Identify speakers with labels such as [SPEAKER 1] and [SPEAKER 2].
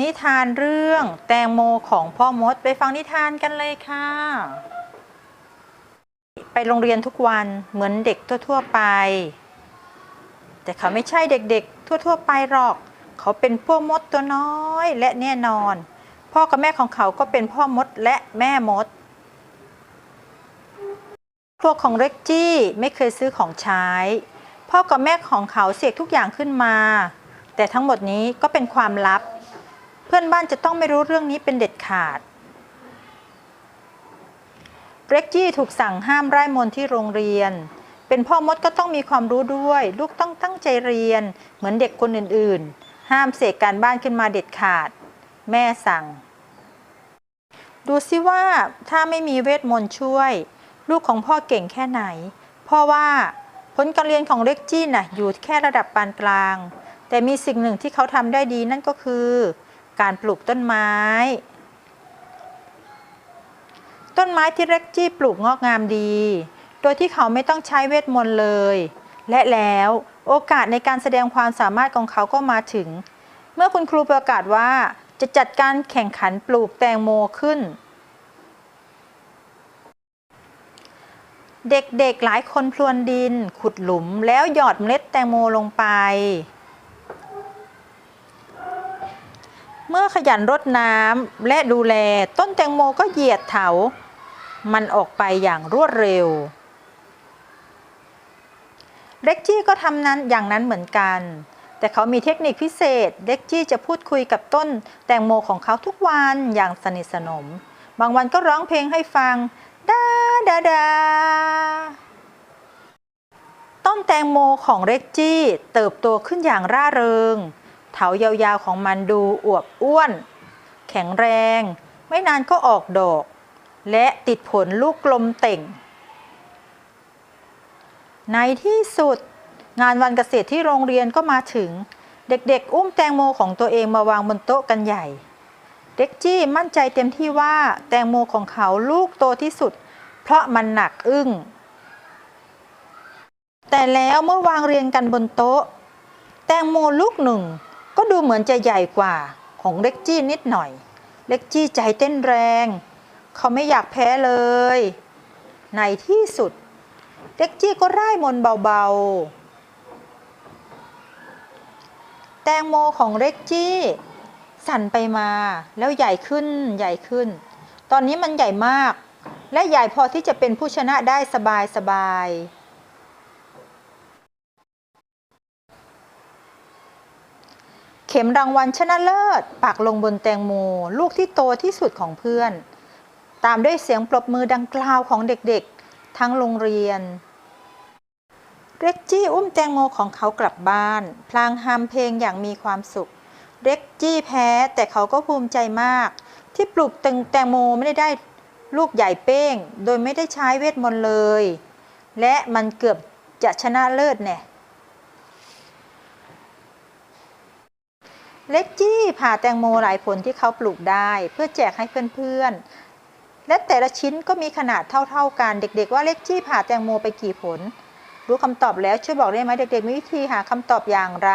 [SPEAKER 1] นิทานเรื่องแตงโมของพ่อมดไปฟังนิทานกันเลยค่ะ ไปโรงเรียนทุกวันเหมือนเด็กทั่วๆไป แต่เขาไม่ใช่เด็กๆ ทั่วๆ ไปหรอก เขาเป็นพวกมดตัวน้อยและแน่นอน พ่อกับแม่ของเขาก็เป็นพ่อมดและแม่มดครัวของเร็กจี้ไม่เคยซื้อของใช้ พ่อกับแม่ของเขาเสกทุกอย่างขึ้นมา แต่ทั้งหมดนี้ก็เป็นความลับ พื่อนบ้านจะต้องไม่รู้เรื่องนี้เป็นเด็ดขาดเร็กจี้ถูกสั่งห้ามไร้มนที่โรงเรียน เป็นพ่อมดก็ต้องมีความรู้ด้วย ลูกต้องตั้งใจเรียน เหมือนเด็กคนอื่นๆ ห้ามเสกการบ้านขึ้นมาเด็ดขาด แม่สั่ง ดูสิว่าถ้าไม่มีเวทมนต์ช่วย ลูกของพ่อเก่งแค่ไหน พ่อว่าผลการเรียนของเร็กจี้น่ะอยู่แค่ระดับปานกลาง แต่มีสิ่งหนึ่งที่เขาทำได้ดีนั่นก็คือ การปลูกต้นไม้ ต้นไม้ที่เร็กจี้ปลูกงอกงามดี โดยที่เขาไม่ต้องใช้เวทมนต์เลย และแล้วโอกาสในการแสดงความสามารถของเขาก็มาถึง เมื่อคุณครูประกาศว่าจะจัดการแข่งขันปลูกแตงโมขึ้น เด็กๆหลายคนพรวนดิน ขุดหลุมแล้วหยอดเมล็ดแตงโมลงไป เมื่อขยันรดน้ำและดูแลต้นแตงโมก็เหยียดเถา มันออกไปอย่างรวดเร็วเล็กจี้ก็ทำนั้นอย่างนั้นเหมือนกัน แต่เขามีเทคนิคพิเศษเล็กจี้จะพูดคุยกับต้นแตงโมของเขาทุกวันอย่างสนิทสนม บางวันก็ร้องเพลงให้ฟังดาดาดาต้นแตงโมของเร็กจี้เติบโตขึ้นอย่างร่าเริง เถายาวๆของมันดูอวบอ้วน แข็งแรง ไม่นานก็ออกดอก และติดผลลูกกลมเต่ง ในที่สุด งานวันเกษตรที่โรงเรียนก็มาถึง เด็กๆ อุ้มแตงโมของตัวเองมาวางบนโต๊ะกันใหญ่ เด็กจี้มั่นใจเต็มที่ว่าแตงโมของเขาลูกโตที่สุด เพราะมันหนักอึ้งแต่แล้วเมื่อวางเรียงกันบนโต๊ะ แตงโมลูกหนึ่ง ก็ดูเหมือนจะใหญ่กว่าของเล็กจี้นิดหน่อย เล็กจี้ใจเต้นแรง เขาไม่อยากแพ้เลย ในที่สุด เล็กจี้ก็ร่ายมนเบาๆ แตงโมของเล็กจี้สั่นไปมาแล้วใหญ่ขึ้นใหญ่ขึ้น ตอนนี้มันใหญ่มาก และใหญ่พอที่จะเป็นผู้ชนะได้สบายสบายๆ เข็มรางวัลชนะเลิศ ปักลงบนแตงโม ลูกที่โตที่สุดของเพื่อน ตามด้วยเสียงปรบมือดังกล่าวของเด็กๆ ทั้งโรงเรียน เร็กจี้อุ้มแตงโมของเขากลับบ้าน พลางฮัมเพลงอย่างมีความสุข เร็กจี้แพ้แต่เขาก็ภูมิใจมาก ที่ปลูกแตงแตงโมไม่ได้ได้ลูกใหญ่เป้ง โดยไม่ได้ใช้เวทมนต์เลย และมันเกือบจะชนะเลิศแน่ เล็กจี้ผ่าแตงโมหลายผลที่เขาปลูกได้ เพื่อแจกให้เพื่อนๆ และแต่ละชิ้นก็มีขนาดเท่าๆกัน เด็ก ๆ ว่าเล็กจี้ผ่าแตงโมไปกี่ผล รู้คำตอบแล้วช่วยบอกได้ไหมเด็ก ๆ มีวิธีหาคำตอบอย่างไร